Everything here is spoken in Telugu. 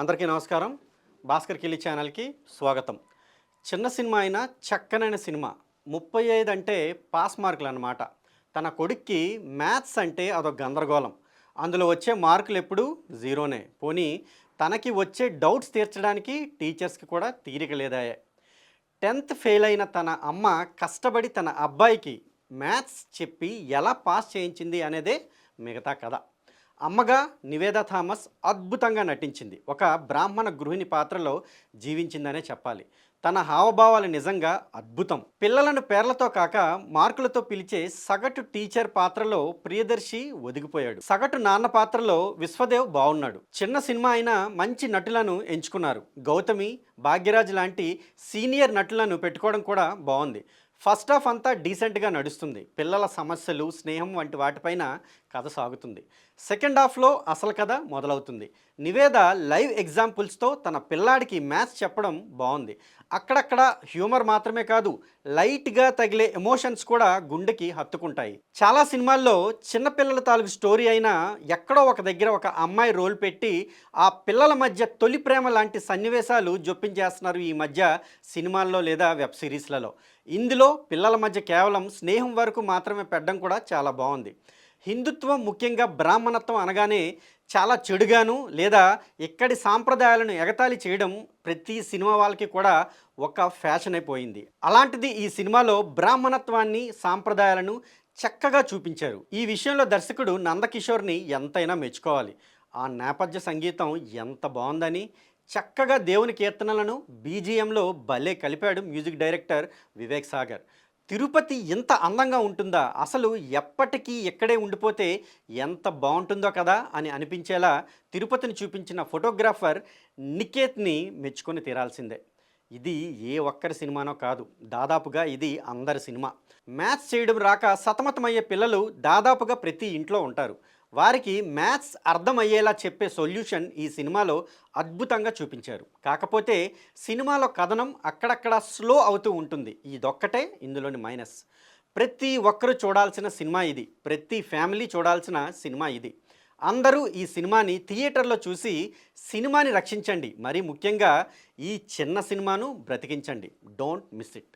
అందరికీ నమస్కారం. భాస్కర్ కిల్లి ఛానల్కి స్వాగతం. చిన్న సినిమా అయినా చక్కనైన సినిమా. ముప్పై ఐదు అంటే పాస్ మార్కులు అనమాట తన కొడుక్కి మ్యాథ్స్ అంటే అదొక గందరగోళం. అందులో వచ్చే మార్కులు ఎప్పుడు జీరోనే. పోనీ తనకి వచ్చే డౌట్స్ తీర్చడానికి టీచర్స్కి కూడా తీరిక లేదాయే. టెన్త్ ఫెయిల్ అయిన తన అమ్మ కష్టపడి తన అబ్బాయికి మ్యాథ్స్ చెప్పి ఎలా పాస్ చేయించింది అనేదే మిగతా కథ. అమ్మగా నివేద థామస్ అద్భుతంగా నటించింది. ఒక బ్రాహ్మణ గృహిణి పాత్రలో జీవించిందనే చెప్పాలి. తన హావభావాలు నిజంగా అద్భుతం. పిల్లలను పేర్లతో కాక మార్కులతో పిలిచే సగటు టీచర్ పాత్రలో ప్రియదర్శి ఒదిగిపోయాడు. సగటు నాన్న పాత్రలో విశ్వదేవ్ బాగున్నాడు చిన్న సినిమా అయినా మంచి నటులను ఎంచుకున్నారు. గౌతమి భాగ్యరాజ్ లాంటి సీనియర్ నటులను పెట్టుకోవడం కూడా బాగుంది ఫస్ట్ హాఫ్ అంతా డీసెంట్గా నడుస్తుంది. పిల్లల సమస్యలు స్నేహం వంటి వాటిపైన కథ సాగుతుంది. సెకండ్ హాఫ్లో అసలు కథ మొదలవుతుంది. నివేద లైవ్ ఎగ్జాంపుల్స్తో తన పిల్లాడికి మ్యాథ్స్ చెప్పడం బాగుంది అక్కడక్కడ హ్యూమర్ మాత్రమే కాదు లైట్గా తగిలే ఎమోషన్స్ కూడా గుండెకి హత్తుకుంటాయి. చాలా సినిమాల్లో చిన్నపిల్లల తాలూకు స్టోరీ అయినా ఎక్కడో ఒక దగ్గర ఒక అమ్మాయి రోల్ పెట్టి ఆ పిల్లల మధ్య తొలి ప్రేమ లాంటి సన్నివేశాలు జొప్పించేస్తున్నారు ఈ మధ్య సినిమాల్లో లేదా వెబ్ సిరీస్లలో. ఇందులో పిల్లల మధ్య కేవలం స్నేహం వరకు మాత్రమే పెట్టడం కూడా చాలా బాగుంది. హిందుత్వం ముఖ్యంగా బ్రాహ్మణత్వం అనగానే చాలా చెడుగాను లేదా ఇక్కడి సాంప్రదాయాలను ఎగతాళి చేయడం ప్రతి సినిమా వాళ్ళకి కూడా ఒక ఫ్యాషన్ అయిపోయింది. అలాంటిది ఈ సినిమాలో బ్రాహ్మణత్వాన్ని సాంప్రదాయాలను చక్కగా చూపించారు. ఈ విషయంలో దర్శకుడు నందకిషోర్ని ఎంతైనా మెచ్చుకోవాలి. ఆ నేపథ్య సంగీతం ఎంత బాగుందని చక్కగా దేవుని కీర్తనలను బీజిఎంలో భలే కలిపాడు మ్యూజిక్ డైరెక్టర్ వివేక్ సాగర్. తిరుపతి ఎంత అందంగా ఉంటుందా? అసలు ఎప్పటికీ ఇక్కడే ఉండిపోతే ఎంత బాగుంటుందో కదా అని అనిపించేలా తిరుపతిని చూపించిన ఫోటోగ్రాఫర్ నికేత్ని మెచ్చుకొని తీరాల్సిందే. ఇది ఏ ఒక్కరి సినిమానో కాదు. దాదాపుగా ఇది అందరి సినిమా. మ్యాథ్స్ చేయడం రాక సతమతమయ్యే పిల్లలు దాదాపుగా ప్రతి ఇంట్లో ఉంటారు. వారికి మ్యాథ్స్ అర్థమయ్యేలా చెప్పే సొల్యూషన్ ఈ సినిమాలో అద్భుతంగా చూపించారు. కాకపోతే సినిమాలో కథనం అక్కడక్కడ స్లో అవుతూ ఉంటుంది. ఇదొక్కటే ఇందులోని మైనస్. ప్రతి ఒక్కరూ చూడాల్సిన సినిమా ఇది. ప్రతి ఫ్యామిలీ చూడాల్సిన సినిమా ఇది. అందరూ ఈ సినిమాని థియేటర్లో చూసి సినిమాని రక్షించండి. మరీ ముఖ్యంగా ఈ చిన్న సినిమాను బ్రతికించండి. Don't miss it.